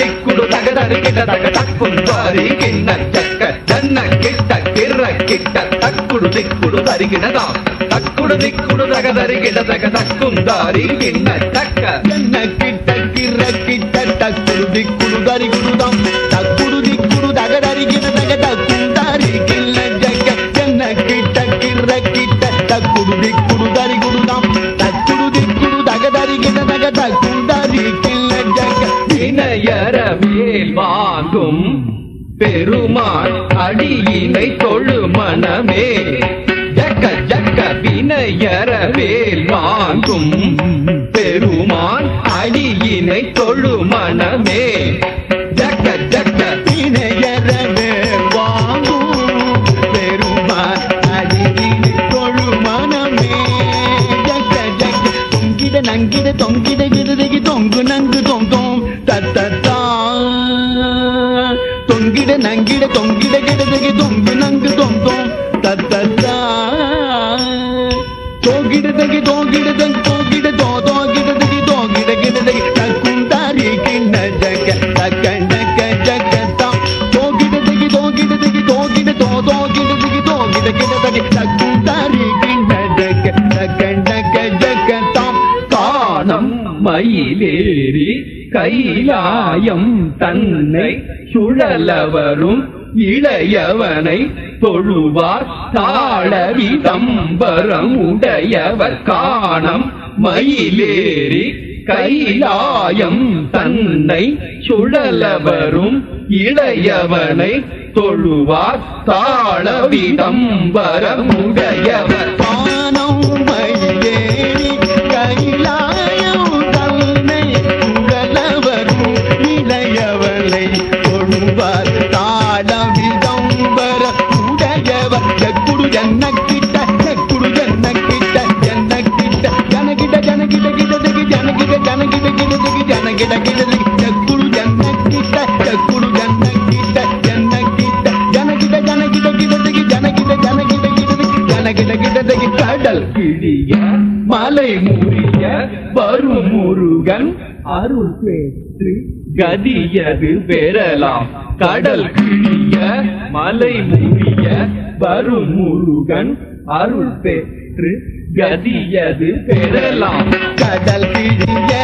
దిక్కుడు తగదరి కిట తగ తక్కుందారి కిన్న చక్క జన్న కిట్ట కిర్ర కిట్ట తక్కుడు దిక్కుడు తరిగినదా తక్కుడు దిక్కుడు తగదరి కిట తగ తక్కుందారి కిన్న చక్క జన్న కిట్ట కిర్ర కిట్ట టక్కుడు దిక్కుడు దరిగుడుదాం తక్కుడు దిక్కుడు దగదరిగిన దగ తక్కుందారి కిల్ల జగ్గ జన్న కిట్ట కిర్ర కిట్ట తక్కుడు దిక్కుడు దరిగుడుదాం తక్కుడు దిక్కుడు దగదరిగిన దగ తక్కుందారి வாங்கும் பெருமான் அடியினை தொழு மனமே. ஜக்க ஜக்க வினையற மேல் வாங்கும் பெருமான் அடியினை தொழு மனமே. ஜக்க ஜக்க வினையறவே வாங்கும் பெருமான் அடியினை தொழு மனமே. ஜக்க ஜக்க தொங்கிட நங்கிட தொங்கிட விருதகி தொங்கு நங்கு தொங்கும் நங்கிட நங்கிட தொங்கிட கிருதகி தொங்கு நங்கு தொங் தொம் தத்தத்தா தோகிடதகி தோகிடதங் தோகிட தோ தோகிட தகி தோகிட கிடதகி தக்கும் தாரி கிண்ண ஜக தக்க ஜகத்தாம் தோகிடதகி தாம் தோகிட தகி தோகிட தகி தோகிட தோ தோகிட தகி தோகிட கிடதகி தக்கும் தாரி கிண்ண ஜக தக்கண்டக தாம் காணம் மயிலேறி கைலாயம் தன்னை சுழலவரும் இளையவனை தொழுவார். தாழவி தம்பரம் உடையவர் காணம் மயிலேறி. கைலாயம் தன்னை சுழலவரும் இளையவனை தொழுவார். தாழவி கடல் கிழிய மலை முறிய வரும் முருகன் அருள் பெற்று கதியது பெறலாம் கடல் கிழிய மலை முறிய வரும் முருகன் அருள் பெற்று கதியது பெறலாம் கடல் கிழிய